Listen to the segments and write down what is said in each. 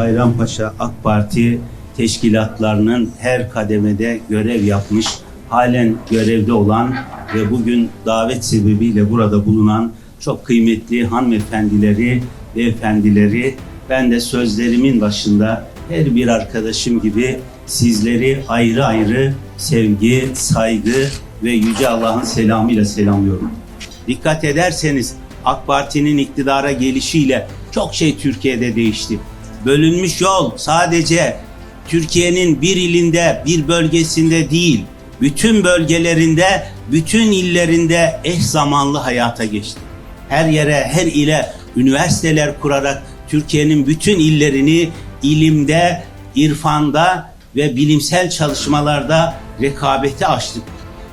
Bayrampaşa AK Parti teşkilatlarının her kademede görev yapmış, halen görevde olan ve bugün davet sebebiyle burada bulunan çok kıymetli hanımefendileri, beyefendileri ben de sözlerimin başında her bir arkadaşım gibi sizleri ayrı ayrı sevgi, saygı ve Yüce Allah'ın selamıyla selamlıyorum. Dikkat ederseniz AK Parti'nin iktidara gelişiyle çok şey Türkiye'de değişti. Bölünmüş yol sadece Türkiye'nin bir ilinde, bir bölgesinde değil, bütün bölgelerinde, bütün illerinde eş zamanlı hayata geçti. Her yere, her ile üniversiteler kurarak Türkiye'nin bütün illerini ilimde, irfanda ve bilimsel çalışmalarda rekabeti açtık.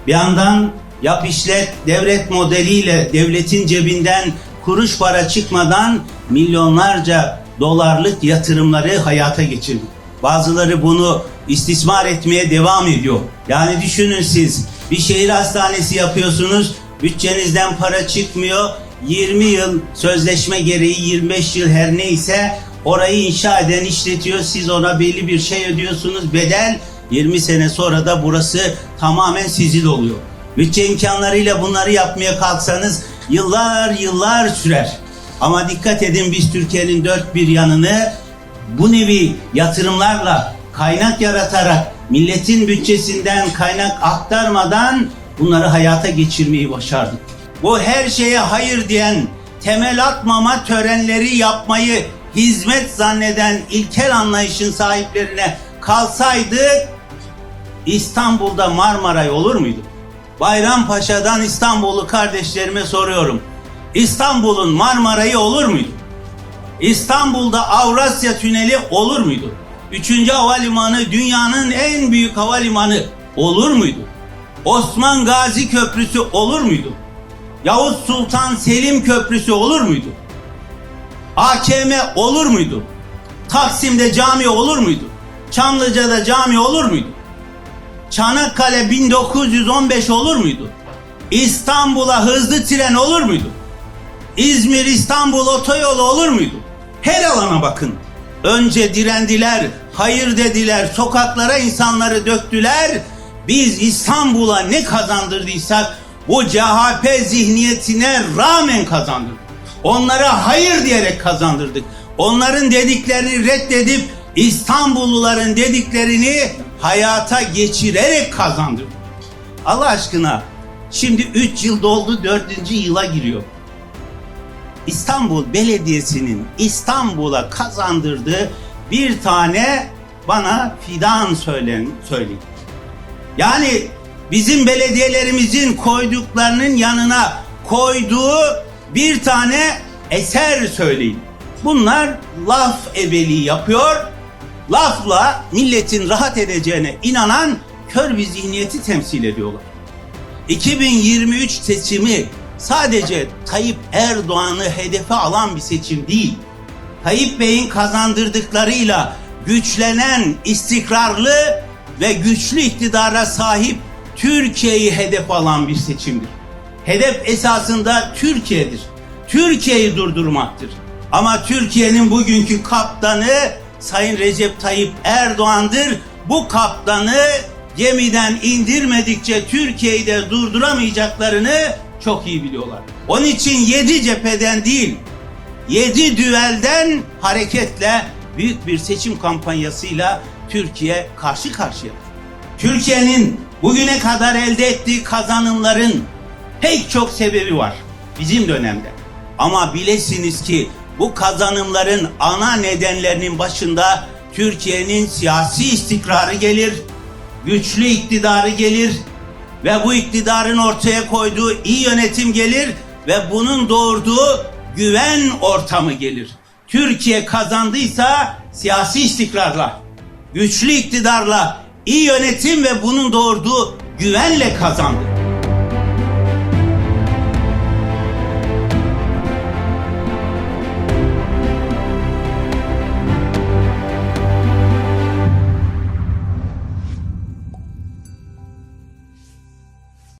Bir yandan yap işlet devlet modeliyle devletin cebinden kuruş para çıkmadan milyonlarca dolarlık yatırımları hayata geçirdik. Bazıları bunu istismar etmeye devam ediyor. Yani düşünün siz bir şehir hastanesi yapıyorsunuz, bütçenizden para çıkmıyor. 20 yıl sözleşme gereği 25 yıl her neyse orayı inşa eden işletiyor. Siz ona belli bir şey ödüyorsunuz bedel. 20 sene sonra da burası tamamen sizin oluyor. Bütçe imkanlarıyla bunları yapmaya kalksanız yıllar yıllar sürer. Ama dikkat edin biz Türkiye'nin dört bir yanını bu nevi yatırımlarla kaynak yaratarak milletin bütçesinden kaynak aktarmadan bunları hayata geçirmeyi başardık. Bu her şeye hayır diyen, temel atmama törenleri yapmayı hizmet zanneden ilkel anlayışın sahiplerine kalsaydık İstanbul'da Marmaray olur muydu? Bayrampaşa'dan İstanbul'u kardeşlerime soruyorum. İstanbul'un Marmaray'ı olur muydu? İstanbul'da Avrasya Tüneli olur muydu? Üçüncü havalimanı dünyanın en büyük havalimanı olur muydu? Osman Gazi Köprüsü olur muydu? Yavuz Sultan Selim Köprüsü olur muydu? AKM olur muydu? Taksim'de cami olur muydu? Çamlıca'da cami olur muydu? Çanakkale 1915 olur muydu? İstanbul'a hızlı tren olur muydu? İzmir İstanbul otoyolu olur muydu? Her alana bakın. Önce direndiler, hayır dediler, sokaklara insanları döktüler. Biz İstanbul'a ne kazandırdıysak bu CHP zihniyetine rağmen kazandırdık. Onlara hayır diyerek kazandırdık. Onların dediklerini reddedip İstanbulluların dediklerini hayata geçirerek kazandırdık. Allah aşkına şimdi 3 yıl doldu 4. yıla giriyor. İstanbul Belediyesi'nin İstanbul'a kazandırdığı bir tane bana fidan söylen, söyleyin. Yani bizim belediyelerimizin koyduklarının yanına koyduğu bir tane eser söyleyin. Bunlar laf ebeliği yapıyor, lafla milletin rahat edeceğine inanan kör bir zihniyeti temsil ediyorlar. 2023 seçimi sadece Tayyip Erdoğan'ı hedefe alan bir seçim değil. Tayyip Bey'in kazandırdıklarıyla güçlenen, istikrarlı ve güçlü iktidara sahip Türkiye'yi hedef alan bir seçimdir. Hedef esasında Türkiye'dir. Türkiye'yi durdurmaktır. Ama Türkiye'nin bugünkü kaptanı Sayın Recep Tayyip Erdoğan'dır. Bu kaptanı gemiden indirmedikçe Türkiye'yi de durduramayacaklarını çok iyi biliyorlar. Onun için yedi cepheden değil, yedi düelden hareketle büyük bir seçim kampanyasıyla Türkiye karşı karşıya. Türkiye'nin bugüne kadar elde ettiği kazanımların pek çok sebebi var bizim dönemde. Ama bilesiniz ki bu kazanımların ana nedenlerinin başında Türkiye'nin siyasi istikrarı gelir, güçlü iktidarı gelir ve bu iktidarın ortaya koyduğu iyi yönetim gelir ve bunun doğurduğu güven ortamı gelir. Türkiye kazandıysa siyasi istikrarla, güçlü iktidarla, iyi yönetim ve bunun doğurduğu güvenle kazandı.